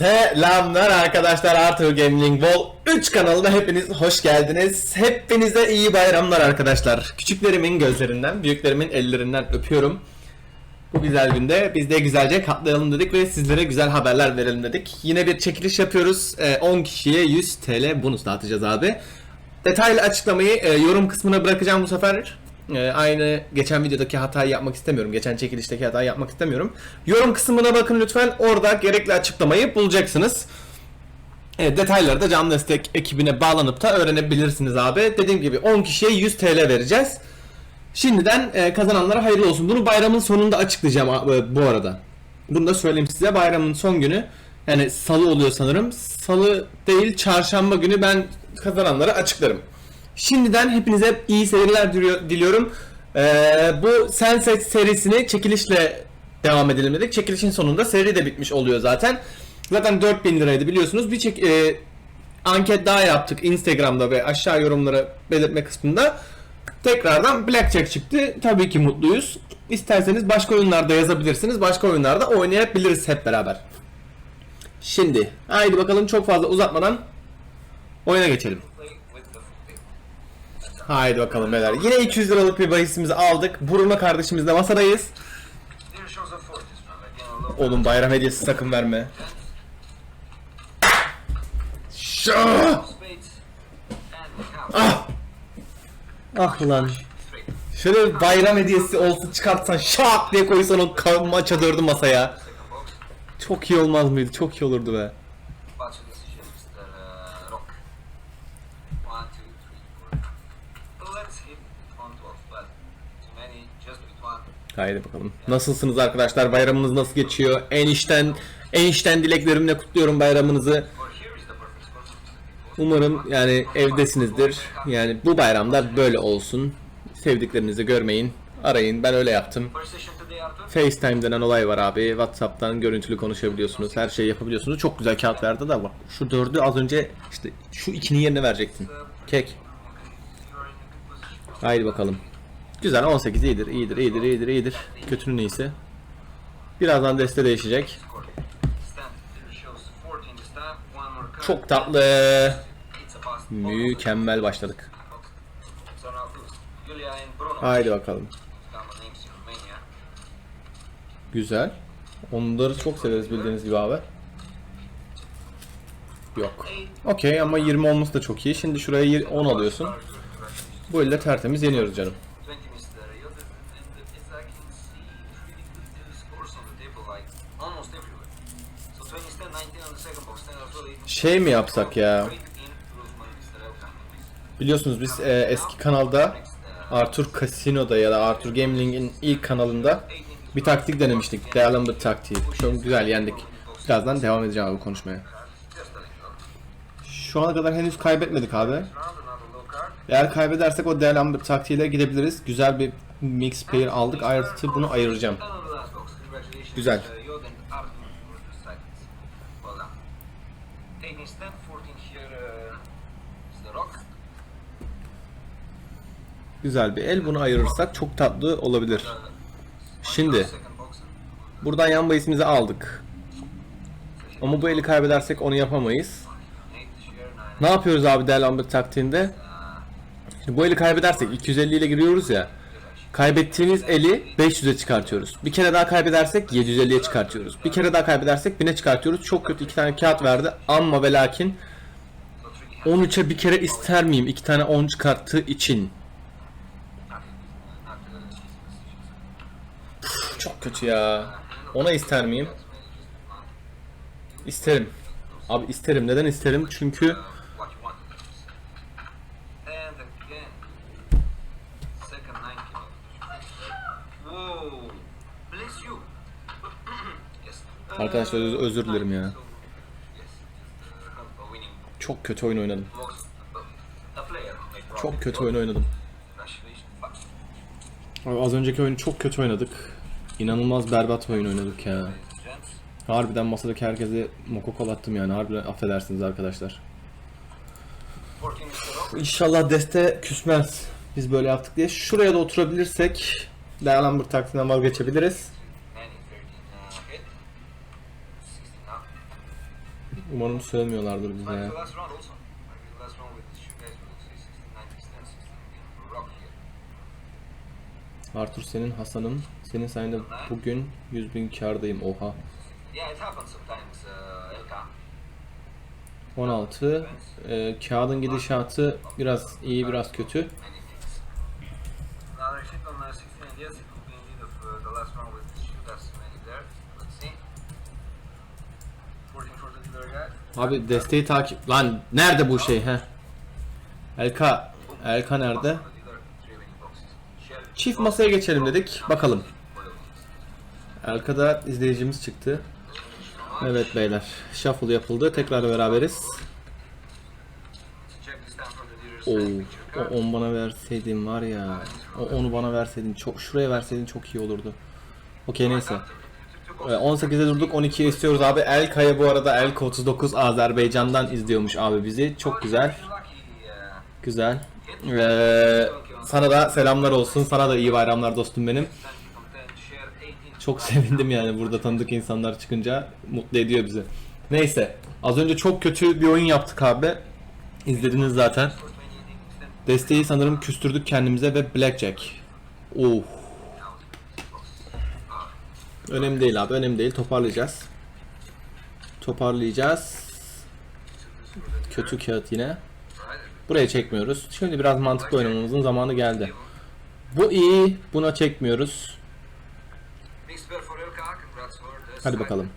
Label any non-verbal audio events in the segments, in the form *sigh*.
Selamlar arkadaşlar Arthur Gaming Wall 3 kanalına hepiniz hoş geldiniz. Hepinize iyi bayramlar arkadaşlar. Küçüklerimin gözlerinden, büyüklerimin ellerinden öpüyorum. Bu güzel günde biz de güzelce katlayalım dedik ve sizlere güzel haberler verelim dedik. Yine bir çekiliş yapıyoruz. Ee, 10 kişiye 100 TL bonus dağıtacağız abi. Detaylı açıklamayı e, yorum kısmına bırakacağım bu sefer. E, aynı geçen videodaki hatayı yapmak istemiyorum. Geçen çekilişteki hatayı yapmak istemiyorum. Yorum kısmına bakın lütfen. Orada gerekli açıklamayı bulacaksınız. Evet, detayları da Can Destek ekibine bağlanıp da öğrenebilirsiniz abi. Dediğim gibi 10 kişiye 100 TL vereceğiz. Şimdiden e, kazananlara hayırlı olsun. Bunu bayramın sonunda açıklayacağım a- bu arada. Bunu da söyleyeyim size. Bayramın son günü yani salı oluyor sanırım. Salı değil çarşamba günü ben kazananları açıklarım. Şimdiden hepinize iyi seyirler diliyor- diliyorum. Ee, bu Sen Seç serisini çekilişle devam edelim dedik. Çekilişin sonunda seri de bitmiş oluyor zaten. Zaten 4000 liraydı biliyorsunuz. Bir çek, e, anket daha yaptık Instagram'da ve aşağı yorumlara belirtme kısmında. Tekrardan Blackjack çıktı. Tabii ki mutluyuz. İsterseniz başka oyunlarda yazabilirsiniz. Başka oyunlarda oynayabiliriz hep beraber. Şimdi haydi bakalım çok fazla uzatmadan oyuna geçelim. Haydi bakalım beyler. Yine 200 liralık bir bahisimizi aldık. Buruma kardeşimizle masadayız. Oğlum bayram hediyesi sakın verme. Şu. Ah. Ah ulan. Şöyle bir bayram hediyesi olsun çıkartsan şak diye koysan o maça dördü masaya. Çok iyi olmaz mıydı? Çok iyi olurdu be. Haydi bakalım. Nasılsınız arkadaşlar? Bayramınız nasıl geçiyor? Enişten enişten dileklerimle kutluyorum bayramınızı. Umarım yani evdesinizdir. Yani bu bayramda böyle olsun. Sevdiklerinizi görmeyin. Arayın. Ben öyle yaptım. FaceTime denen olay var abi. WhatsApp'tan görüntülü konuşabiliyorsunuz. Her şeyi yapabiliyorsunuz. Çok güzel kağıt verdi de bak. Şu dördü az önce işte şu ikinin yerine verecektin. Kek. Haydi bakalım. Güzel 18 iyidir, iyidir, iyidir, iyidir, iyidir. Kötünün iyisi. Birazdan deste değişecek. Score. Stand. It shows 14 this time. One more card. Çok tatlı. Mükemmel başladık. Haydi bakalım. Güzel. Onları çok severiz bildiğiniz gibi abi. Yok. Okey ama 20 olması da çok iyi. Şimdi şuraya yir- 10 alıyorsun. Bu elde tertemiz yeniyoruz canım. Şey mi yapsak ya? Biliyorsunuz biz e, eski kanalda Arthur Casino'da ya da Arthur Gaming'in ilk kanalında bir taktik denemiştik. Değerlendir taktiği. Çok güzel yendik. Birazdan devam edeceğim abi konuşmaya. Just a little. Şu ana kadar henüz kaybetmedik abi. Eğer kaybedersek o değerlendir taktiğiyle gidebiliriz. Güzel bir mix pair aldık. Ayrıca bunu ayıracağım. Güzel. Mr. Yod and Arthur for the seconds. Well done. 18 stand, 14 here, uh, Mr. Rock. Güzel bir el. Bunu ayırırsak çok tatlı olabilir. Şimdi buradan yan bahisimizi aldık. Ama bu eli kaybedersek onu yapamayız. Ne yapıyoruz abi değerlendir taktiğinde? Şimdi bu eli kaybedersek 250 ile giriyoruz ya. Kaybettiğimiz eli 500'e çıkartıyoruz. Bir kere daha kaybedersek 750'ye çıkartıyoruz. Bir kere daha kaybedersek 1000'e çıkartıyoruz. Çok kötü iki tane kağıt verdi. Ama ve lakin 13'e bir kere ister miyim? iki tane 10 çıkarttığı için. Kötü ya. Ona ister miyim? İsterim. Abi isterim. Neden isterim? Çünkü Arkadaşlar öz- özür dilerim ya. çok kötü oyun oynadım. Çok kötü oyun oynadım. Abi az önceki oyunu çok kötü oynadık. İnanılmaz berbat oyun oynadık ya. Harbiden masadaki herkese mokokolattım yani. Harbiden affedersiniz arkadaşlar. 14 Mr. Rock. İnşallah deste küsmez. Biz böyle yaptık diye. Şuraya da oturabilirsek Değerlendir taktiğinden vazgeçebiliriz. And in 13 hit. 16 up. Umarım sövmüyorlardır bize ya. the last round also. Like the last round with this you guys will see 69 16 16 rock here. Arthur senin Hasan'ın. Senin sayende bugün 100 bin kardayım. Oha. Yeah, it happens sometimes, uh, LK. 16. Ee, kağıdın gidişatı biraz iyi biraz kötü. Many things. Another hit on 16 and yes, it will be indeed of the last round with shoot as many there. Let's see. 14 for the dealer guy. Abi desteği takip... Lan nerede bu şey he? Elka. Elka nerede? Çift masaya geçelim dedik. Bakalım. Elka'da izleyicimiz çıktı. Evet beyler. Shuffle yapıldı. Tekrar beraberiz. Oo, o 10 bana verseydin var ya. O 10'u bana verseydin çok şuraya verseydin çok iyi olurdu. Okey neyse. Evet, 18'e durduk 12'ye istiyoruz abi. Elka'ya bu arada Elka 39 Azerbaycan'dan izliyormuş abi bizi. Çok güzel. Güzel. Ee, sana da selamlar olsun. Sana da iyi bayramlar dostum benim. Çok sevindim yani burada tanıdık insanlar çıkınca mutlu ediyor bizi. Neyse. Az önce çok kötü bir oyun yaptık abi. İzlediniz zaten. Desteği sanırım küstürdük kendimize ve Blackjack. Oh. Önemli değil abi, önemli değil. Toparlayacağız. Toparlayacağız. Kötü kağıt yine. Buraya çekmiyoruz. Şimdi biraz mantıklı oynamamızın zamanı geldi. Bu iyi, buna çekmiyoruz. Hadi bakalım.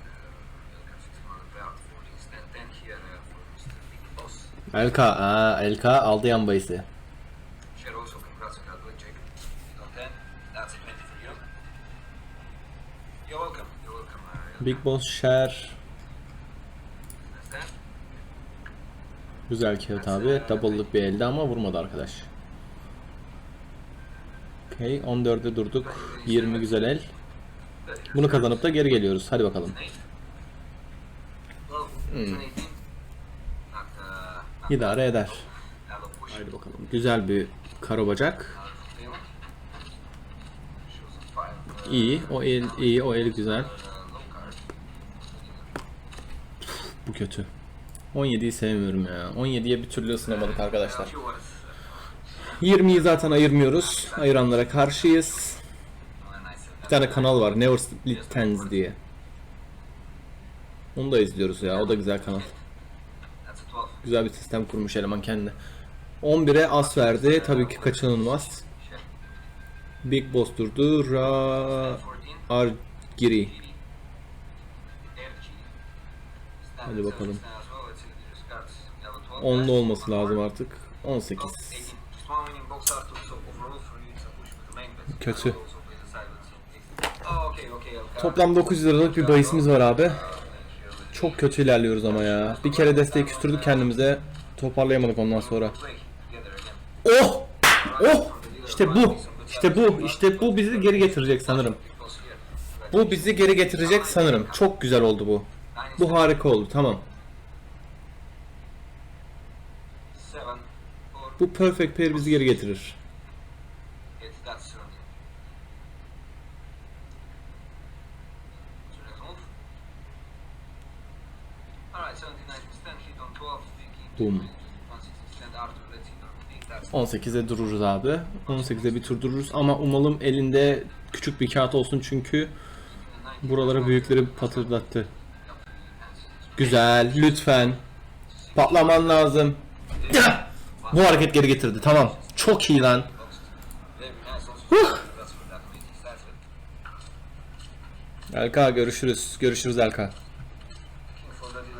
LK, aa LK aldı yan bayısı. Share also congrats on that blackjack. On 10, that's plenty for you. You're welcome, you're welcome. Big Boss Share. Güzel kağıt abi. Double'lık bir elde ama vurmadı arkadaş. Okay, 14'e durduk. 20 güzel el. Bunu kazanıp da geri geliyoruz. Hadi bakalım. Well, it's an 18. Not, not İdare eder. Haydi bakalım. Güzel bir karo bacak. İyi. O el iyi. O el güzel. Bu kötü. 17'yi sevmiyorum ya. 17'ye bir türlü ısınamadık arkadaşlar. A few words. 20'yi zaten ayırmıyoruz. Ayıranlara karşıyız. Bir tane kanal var. Never Split Tens diye. Onu da izliyoruz ya. O da güzel kanal. that's a 12. Güzel bir sistem kurmuş eleman kendine. 11'e as verdi. Tabii ki kaçınılmaz. Big Boss durdu. Ra 14. Argiri. Hadi bakalım. stand as well. Let's see the dealer's cards. We have a 12 10'da left. olması lazım artık. 18. Oh, Toplam 900 liralık bir bahisimiz var abi. Çok kötü ilerliyoruz ama ya. Bir kere desteği küstürdük kendimize. Toparlayamadık ondan sonra. Oh! Oh! İşte bu. İşte bu. İşte bu bizi geri getirecek sanırım. Bu bizi geri getirecek sanırım. Çok güzel oldu bu. Bu harika oldu. Tamam. Bu perfect pair bizi geri getirir. That's 18'e dururuz abi. 18'e bir tur dururuz ama umalım elinde küçük bir kağıt olsun çünkü buralara büyükleri patırdattı. Güzel, lütfen. Patlaman lazım. Bu hareket geri getirdi. Tamam. Çok iyi lan. Elka görüşürüz. Görüşürüz Elka.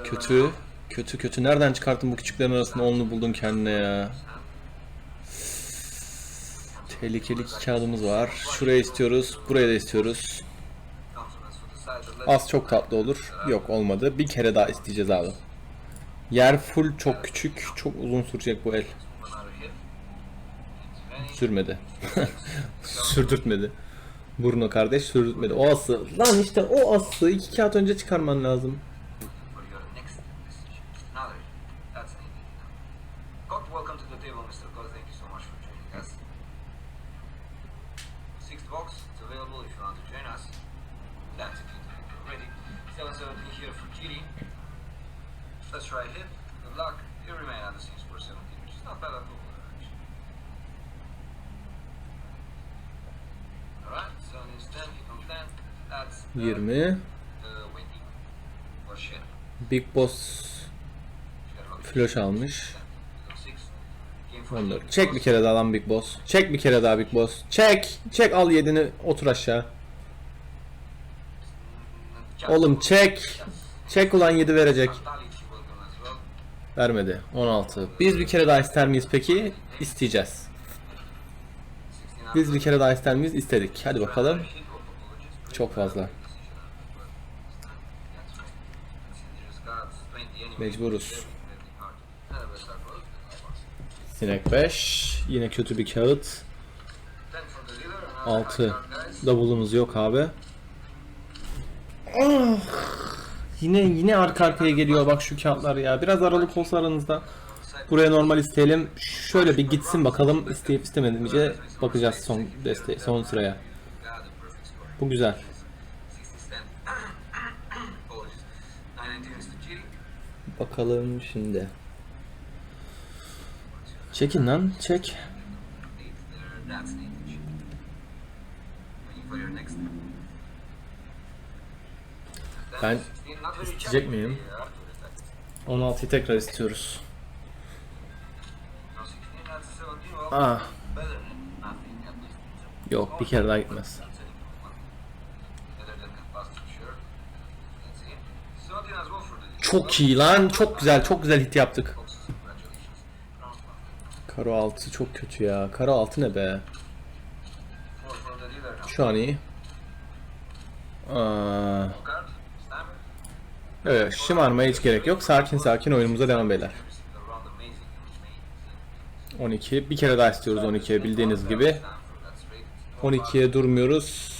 Kötü. Kötü kötü. Nereden çıkarttın bu küçüklerin arasında onlu buldun kendine ya. Tehlikeli iki kağıdımız var. Şuraya istiyoruz. Buraya da istiyoruz. Az çok tatlı olur. Yok olmadı. Bir kere daha isteyeceğiz abi. Yer full çok küçük. Çok uzun sürecek bu el. Sürmedi. *laughs* Sürdürtmedi. Bruno kardeş sürdürtmedi. O ası. Lan işte o ası iki kağıt önce çıkarman lazım. for your next decision. Another. That's an easy now. God, welcome to the table, Mr. God. Thank you so much for joining us. Sixth box, it's available if you want to join us. That's it, if you're ready. 717 here for Kitty. Let's try a hit. Good luck. You remain on the scene score 17, which is not bad at all, actually. Alright, so on his 10, hit on 10. That's the, 20. the winning. Or shit. Big Boss flash almış. Six. Game for 14. Çek bir kere daha lan Big Boss. Çek bir kere daha Big Boss. Çek. Çek al yedini otur aşağı. Oğlum çek. Çek ulan 7 verecek. Vermedi. 16. Biz bir kere daha ister miyiz peki? İsteyeceğiz. Biz bir kere daha ister miyiz? İstedik. Hadi bakalım. Çok fazla. Mecburuz. Sinek 5. Yine kötü bir kağıt. 6. Double'ımız yok abi. Ah! Yine yine arka arkaya geliyor bak şu kağıtlar ya. Biraz aralık olsa aranızda. Buraya normal isteyelim. Şöyle bir gitsin bakalım isteyip istemediğimce bakacağız son desteği, son sıraya. Bu güzel. Bakalım şimdi. Çekin lan, çek. Ben isteyecek miyim? 16'yı tekrar istiyoruz. Ah, yok bir kere daha gitmez. Çok iyi lan, çok güzel, çok güzel hit yaptık. Karo 6 çok kötü ya. Karo 6 ne be? Şu an iyi. Aa, evet, şımarmaya hiç gerek yok. Sakin sakin oyunumuza devam beyler. 12. Bir kere daha istiyoruz 12'ye bildiğiniz gibi. 12'ye durmuyoruz.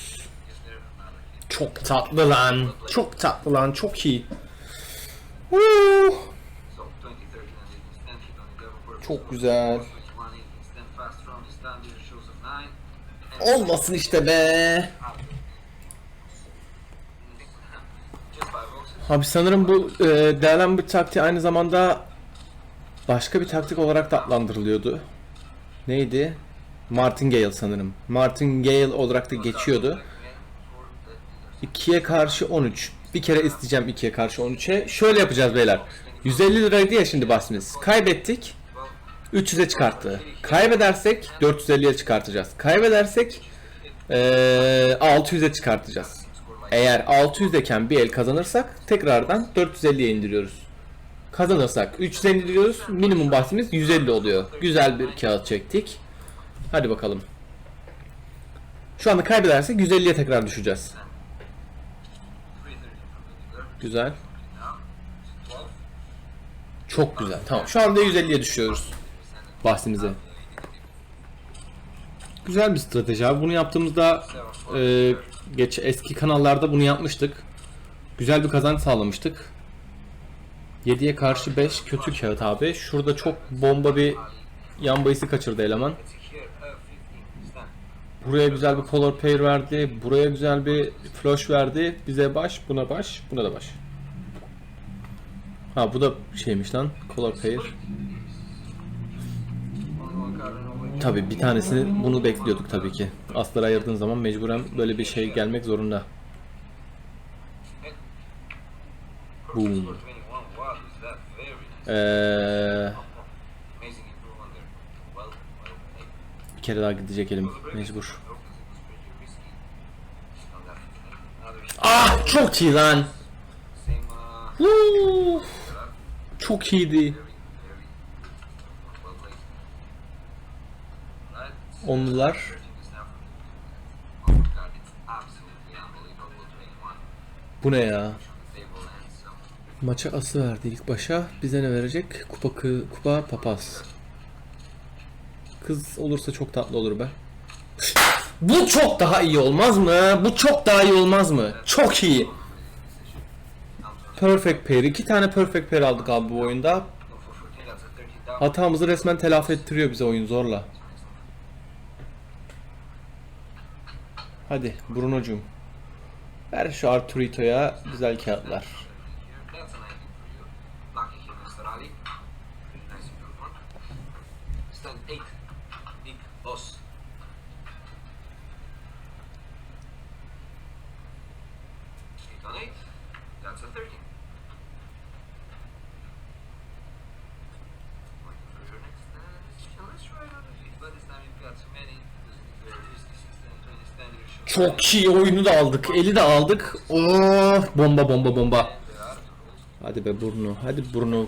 Çok tatlı lan. Çok tatlı lan. Çok iyi. Woo! Çok güzel. Olmasın işte be. Abi sanırım bu e, değerlen bir taktiği aynı zamanda başka bir taktik olarak da adlandırılıyordu. Neydi? Martingale sanırım. Martingale olarak da geçiyordu. 2'ye karşı 13. Bir kere isteyeceğim 2'ye karşı 13'e. Şöyle yapacağız beyler. 150 liraydı ya şimdi bahsimiz. Kaybettik. 300'e çıkarttı. Kaybedersek 450'ye çıkartacağız. Kaybedersek eee 600'e çıkartacağız. Eğer 600'deken bir el kazanırsak tekrardan 450'ye indiriyoruz. Kazanırsak 350 indiriyoruz. Minimum bahsimiz 150 oluyor. Güzel bir kağıt çektik. Hadi bakalım. Şu anda kaybedersek 150'ye tekrar düşeceğiz. Güzel. Çok güzel. Tamam. Şu anda 150'ye düşüyoruz. Bahsimize. Güzel bir strateji abi. Bunu yaptığımızda e, geç eski kanallarda bunu yapmıştık. Güzel bir kazanç sağlamıştık. 7'ye karşı 5 kötü kağıt abi. Şurada çok bomba bir yan bayısı kaçırdı eleman. Buraya güzel bir color pair verdi. Buraya güzel bir flush verdi. Bize baş, buna baş, buna da baş. Ha bu da şeymiş lan. Color pair. Tabi bir tanesini bunu bekliyorduk tabii ki. Asları ayırdığın zaman mecburen böyle bir şey gelmek zorunda. Boom. Ee, kere daha gidecek elim. Mecbur. Ah çok iyi lan. Woo! Çok iyiydi. Onlular. Bu ne ya? Maça ası verdi ilk başa. Bize ne verecek? Kupa kupa papaz. Kız olursa çok tatlı olur be. Bu çok daha iyi olmaz mı? Bu çok daha iyi olmaz mı? Çok iyi. Perfect pair. İki tane perfect pair aldık abi bu oyunda. Hatamızı resmen telafi ettiriyor bize oyun zorla. Hadi Bruno'cum. Ver şu Arturito'ya güzel kağıtlar. on 8. That's a 13. Waiting for your next uh, decision. Let's try another lead. But this time you've got so many. Because it's very risky. 16, 20 standard shot. Çok iyi oyunu da aldık. Eli de aldık. Oh, bomba bomba bomba. Hadi be Bruno. Hadi Bruno.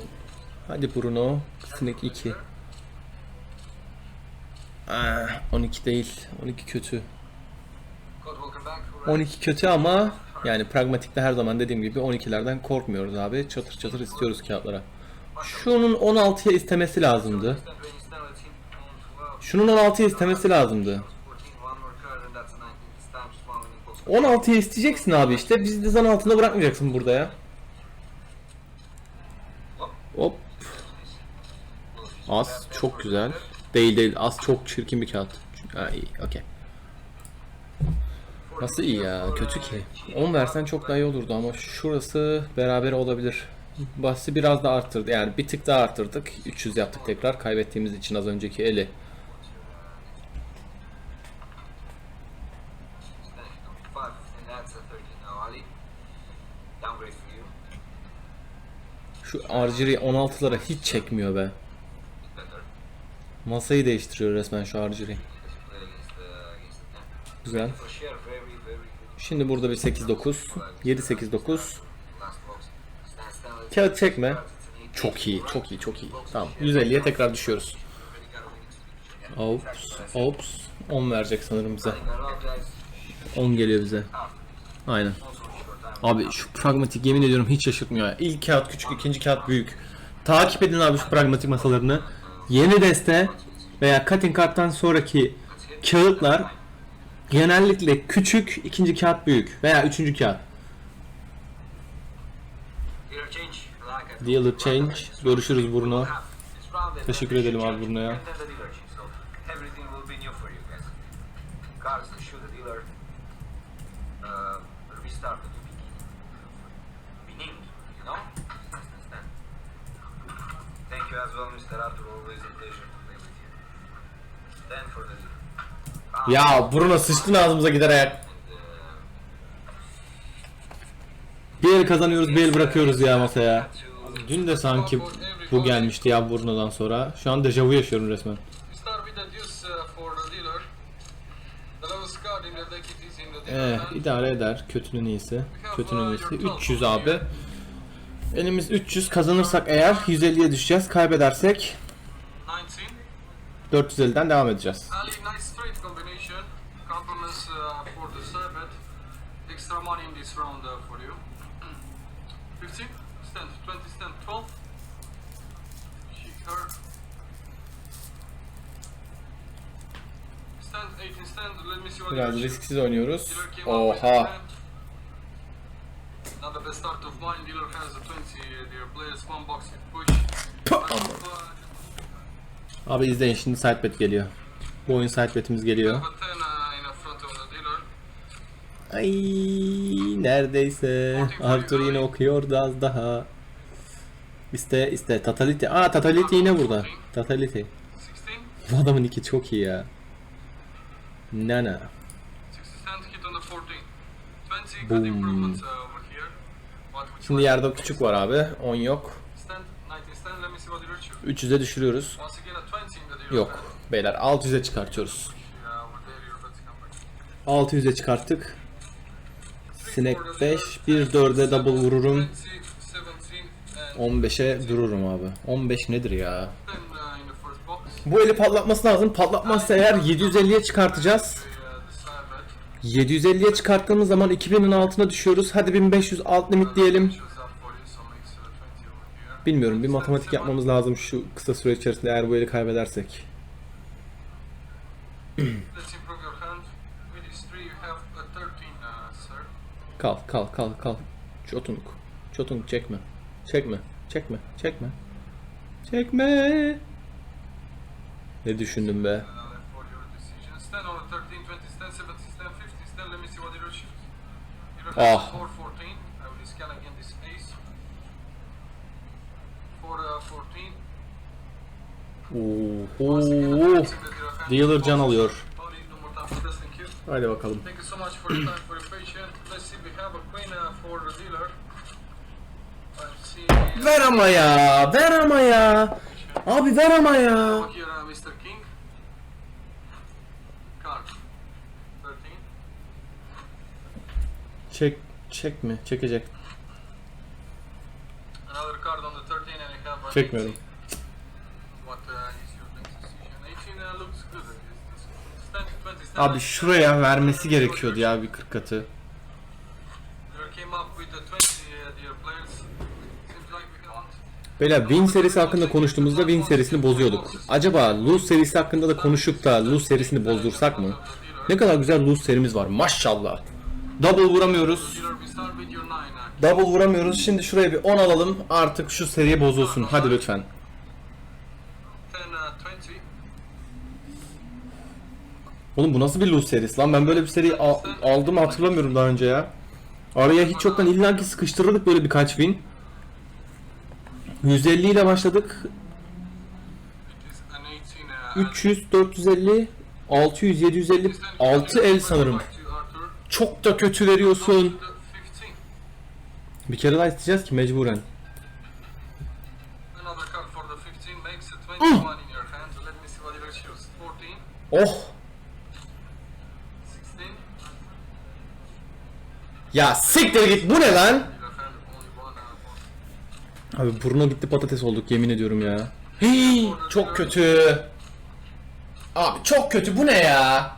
Hadi Bruno. Sinek 2. Ah, 12 değil. 12 kötü. Code will come back for 12 kötü ama yani pragmatikte her zaman dediğim gibi 12'lerden korkmuyoruz abi. Çatır çatır istiyoruz kağıtlara. Şunun 16'ya istemesi lazımdı. Stand ready, stand let's hit on 12. Şunun 16'ya istemesi lazımdı. 14, one more card and that's a 19. This time just one winning post. 16'ya isteyeceksin abi işte. Bizi de zan altında bırakmayacaksın burada ya. Hop. Az çok güzel. Değil değil. Az çok çirkin bir kağıt. Ha iyi. Okey. Nasıl iyi ya? Kötü ki. 10 versen çok daha iyi olurdu ama şurası beraber olabilir. Bahsi biraz da arttırdı. Yani bir tık daha arttırdık. 300 yaptık tekrar. Kaybettiğimiz için az önceki eli. Stand number 5 and that's a 13 now Ali. Downgrade for you. Archery 16'lara hiç çekmiyor be. Masayı değiştiriyor resmen şu 10. Güzel. Şimdi burada bir 8-9. 7-8-9. Last box. Stand, stand, let's Kağıt çekme. Çok iyi, çok iyi, çok iyi. Tamam, 150'ye tekrar düşüyoruz. Ops, ops. 10 verecek sanırım bize. I got all guys. 10 geliyor bize. Aynen. Abi şu pragmatik yemin ediyorum hiç şaşırtmıyor. İlk kağıt küçük, ikinci kağıt büyük. Takip edin abi şu pragmatik masalarını. Yeni deste veya cutting karttan sonraki kağıtlar genellikle küçük, ikinci kağıt büyük veya üçüncü kağıt. Dealer change. Görüşürüz Bruno. Teşekkür edelim abi Bruno'ya. and then the dealer change. So everything will be new for you guys. Cards to shoot the dealer. Uh, restart the new beginning. Beginning, you know? Stand, stand, stand. Thank you as well, Mr. Arthur. Always a pleasure to play with you. Stand for the. Ah, Ya Bruno sıçtın ağzımıza gider ayak. Bir el kazanıyoruz, bir el bırakıyoruz ya masaya. Dün de sanki bu gelmişti ya Bruno'dan sonra. Şu an dejavu yaşıyorum resmen. We start with the deuce uh, for the dealer. The lowest card in the deck it is in the Eh, hand. idare eder. Kötünün iyisi. Kötünün iyisi. 300 abi. Elimiz 300 kazanırsak eğer 150'ye düşeceğiz. Kaybedersek 19. 450'den devam edeceğiz. Ali, nice straight combination. Compliments for the Sabbath. Extra money in this round for you. *clears throat* 15, stand, 20, stand, 12. Shake her. Stand, 18, stand. Let me see what Biraz risksiz oynuyoruz. Oha. 10. Not the start of mine. Dealer has a 20. Dear players, one box hit push. Abi izleyin şimdi side bet geliyor. Bu oyun side betimiz geliyor. a 10 uh, the the dealer. Ay neredeyse. Arthur yine okuyordu az daha. İste iste Tatality. Aa Tatality yine burada. Tatality. 16, Bu adamın iki çok iyi ya. Nana. 60 cent hit on the 14. 20 Boom. Şimdi yerde küçük var abi. 10 yok. stand? 19 stand. Let me see what dealer choose. 300'e düşürüyoruz. Once again a 20 in the dealer. Yok. Beyler 600'e çıkartıyoruz. Yeah, over there your bets come back. 600'e çıkarttık. Sinek 5. 1 4'e double vururum. 20, 17, and 15'e dururum abi. 15 nedir ya? 10 in the first box. Bu eli patlatması lazım. Patlatmazsa eğer 750'ye çıkartacağız. The, uh, the Sabbath. 750'ye çıkarttığımız zaman 2000'in altına düşüyoruz. Hadi 1500 alt limit diyelim. Choose up for you, so makes 20 over here. Bilmiyorum bir matematik yapmamız lazım şu kısa süre içerisinde eğer bu eli kaybedersek. Let's improve your hand. With this three, you have a 13, uh, sir. Kal kal kal kal. Çotunk. Çotunk çekme. Çekme. Çekme. Çekme. Çekme. Ne düşündüm be? For your decision. Stand on a 13, 20, stand 17, stand 50, stand. Let me see what you choose. You have Ah. 4, 14. I will scan again this ace. For uh, 14. Oo. Once again, a Oo. 20 in the dealer can alıyor. Hadi bakalım. Thank you so much for your time, for your patience. Let's see, we have a queen for the dealer. Ver ama ya. Ver ama ya. Abi ver ama ya. Here, uh, Mr. King. Card. 13. Çek çek mi? Çekecek. Another card on the 13 and I have an Çekmiyorum. 18. What uh, is your next decision? 18 uh, looks good. It's- it's stand to 20, stand Abi şuraya vermesi gerekiyordu ya bir 40 katı. Dealer came up with the 20 uh, Beyler Win serisi hakkında konuştuğumuzda Win serisini bozuyorduk. Acaba Lose serisi hakkında da konuşup da Lose serisini bozdursak mı? Ne kadar güzel Lose serimiz var maşallah. Double vuramıyoruz. Dealer, we start with your 9 Double vuramıyoruz. Şimdi şuraya bir 10 alalım. Artık şu seri bozulsun. Hadi lütfen. 10 20. Oğlum bu nasıl bir Lose serisi lan? Ben böyle bir seri al- aldım hatırlamıyorum daha önce ya. Araya hiç yoktan illaki sıkıştırırdık böyle birkaç win. 150 ile başladık. It is an 18 uh, 300, 450, 600, 750, 6 el sanırım. Çok da kötü veriyorsun. The 15. Bir kere daha isteyeceğiz ki mecburen. Another card for the 15 makes a 21 in your hand. Let me see what dealer choose. 14, Oh! 16. Ya siktir git bu ne lan? Abi buruna gitti patates olduk yemin ediyorum ya. Hii, çok kötü. Abi çok kötü bu ne ya?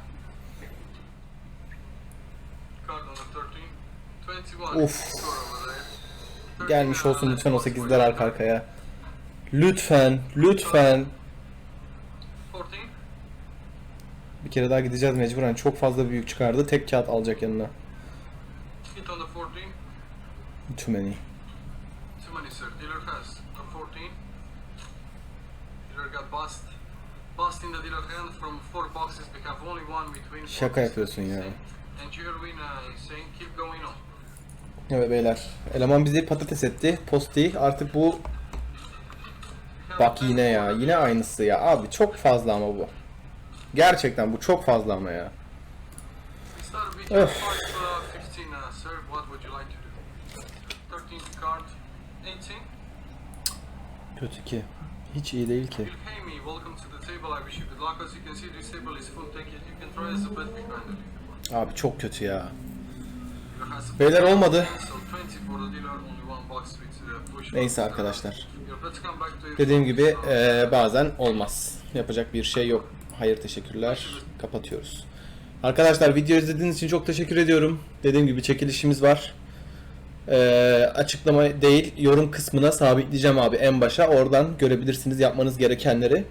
card on the 13. 21. Of. Gelmiş 13, olsun lütfen o let's go for 8'ler your arka arkaya. Lütfen, lütfen. 14. Bir kere daha gideceğiz mecburen. Çok fazla büyük çıkardı. Tek kağıt alacak yanına. Hit on the 14. Too many. Too many, sir. Dealer has a 14. Dealer got bust. Bust in the dealer hand from four boxes. We have only one between. Şaka yapıyorsun ya. And uh, is saying keep going on. Evet beyler. Eleman bizi patates etti. Posti. Artık bu Bak yine ya. Yine aynısı ya. Abi çok fazla ama bu. Gerçekten bu çok fazla ama ya. Öf. uh, 15, uh, sir. What would you like to do? 13 card. 18. Kötü ki. Hiç iyi değil ki. Abi çok kötü ya. Beyler olmadı. So 20 for the dealer, only one box with push. Neyse arkadaşlar. Dediğim gibi eee, bazen olmaz. Yapacak bir şey yok. Hayır teşekkürler. Kapatıyoruz. Arkadaşlar video izlediğiniz için çok teşekkür ediyorum. Dediğim gibi çekilişimiz var. Eee, açıklama değil yorum kısmına sabitleyeceğim abi en başa. Oradan görebilirsiniz yapmanız gerekenleri.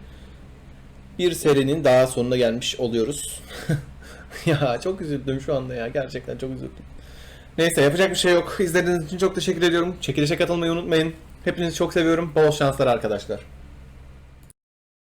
Bir serinin daha sonuna gelmiş oluyoruz. *laughs* ya çok üzüldüm şu anda ya. Gerçekten çok üzüldüm. Neyse yapacak bir şey yok. İzlediğiniz için çok teşekkür ediyorum. Çekilişe katılmayı unutmayın. Hepinizi çok seviyorum. Bol şanslar arkadaşlar.